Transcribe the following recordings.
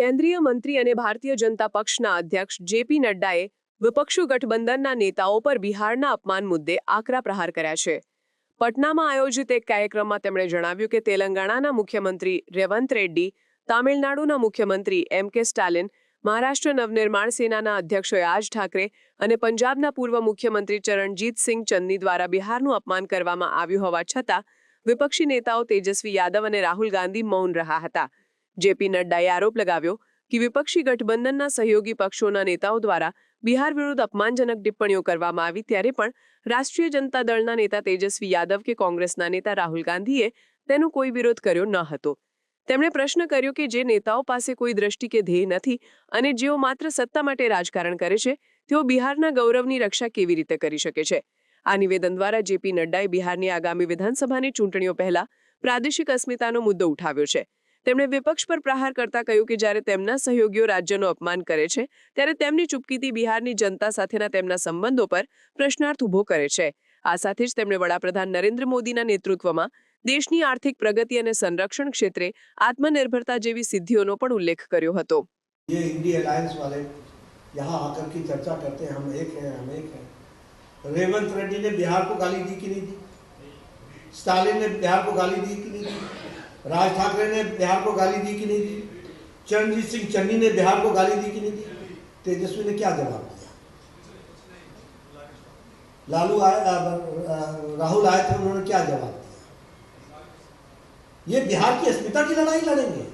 કેન્દ્રીય મંત્રી અને ભારતીય જનતા પક્ષના અધ્યક્ષ જેપી નડ્ડાએ વિપક્ષુ ગઠબંધનના નેતાઓ પર બિહારના અપમાન મુદ્દે આકરા પ્રહાર કર્યા છે. પટનામાં આયોજિત એક કાર્યક્રમમાં તેમણે જણાવ્યું કે તેલંગાણાના મુખ્યમંત્રી રેવંત રેડ્ડી, તામિલનાડુના મુખ્યમંત્રી એમ કે સ્ટાલિન, મહારાષ્ટ્ર નવનિર્માણ સેનાના અધ્યક્ષ યાજ ઠાકરે અને પંજાબના પૂર્વ મુખ્યમંત્રી ચરણજીતસિંહ ચન્ની દ્વારા બિહારનું અપમાન કરવામાં આવ્યું હોવા છતાં, વિપક્ષી નેતાઓ તેજસ્વી યાદવ અને રાહુલ ગાંધી મૌન રહ્યા હતા. જેપી નડ્ડાએ આરોપ લગાવ્યો કે વિપક્ષી ગઠબંધનના સહયોગી પક્ષોના નેતાઓ દ્વારા બિહાર વિરુદ્ધ અપમાનજનક ટિપ્પણીઓ કરવામાં આવી ત્યારે પણ રાષ્ટ્રીય જનતા દળના નેતા તેજસ્વી યાદવ કે કોંગ્રેસના નેતા રાહુલ ગાંધીએ તેનો કોઈ વિરોધ કર્યો ન હતો. તેમણે પ્રશ્ન કર્યો કે જે નેતાઓ પાસે કોઈ દ્રષ્ટિ કે ધ્યેય નથી અને જેઓ માત્ર સત્તા માટે રાજકારણ કરે છે, તેઓ બિહારના ગૌરવની રક્ષા કેવી રીતે કરી શકે છે? આ નિવેદન દ્વારા જેપી નડ્ડાએ બિહારની આગામી વિધાનસભાની ચૂંટણીઓ પહેલા પ્રાદેશિક અસ્મિતાનો મુદ્દો ઉઠાવ્યો છે. તેમણે વિપક્ષ પર પ્રહાર કરતા કહ્યું કે જ્યારે તેમના સહયોગીઓ રાજ્યનું અપમાન કરે છે ત્યારે તેમની ચૂપકીથી બિહારની જનતા સાથેના તેમના સંબંધો પર પ્રશ્નાર્થ ઊભો કરે છે આ સાથે જ તેમણે વડાપ્રધાન નરેન્દ્ર મોદીના નેતૃત્વમાં દેશની આર્થિક પ્રગતિ અને સંરક્ષણ ક્ષેત્રે આત્મનિર્ભરતા જેવી સિદ્ધિઓનો પણ ઉલ્લેખ કર્યો હતો ये इंडी अलायंस वाले यहाँ आकर की चर्चा करते हैं हम एक हैं हम एक हैं रेवंत रेड्डी ने बिहार को गाली दी कि नहीं दी स्टालिन ने बिहार को गाली दी कि नहीं दी राज ठाकरे ने बिहार को गाली दी कि नहीं दी? चरणजीत सिंह चन्नी ने बिहार को गाली दी कि नहीं दी? तेजस्वी ने क्या जवाब दिया? लालू आए राहुल आए थे, उन्होंने क्या जवाब दिया? ये बिहार की अस्मिता की लड़ाई लड़ेंगे।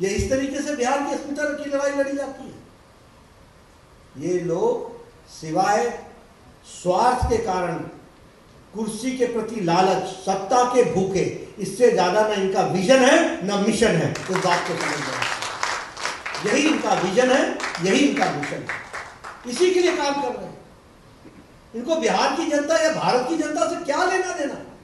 ये इस तरीके से बिहार की अस्मिता की लड़ाई लड़ी जाती है। ये लोग सिवाय स्वार्थ के कारण कुर्सी के प्रति लालच, सत्ता के भूखे, इससे ज़्यादा ना इनका विजन है, ना मिशन है। इस बात को समझ यही इनका विजन है, यही इनका मिशन है। इसी के लिए काम कर रहे हैं। इनको बिहार की जनता या भारत की जनता से क्या लेना देना?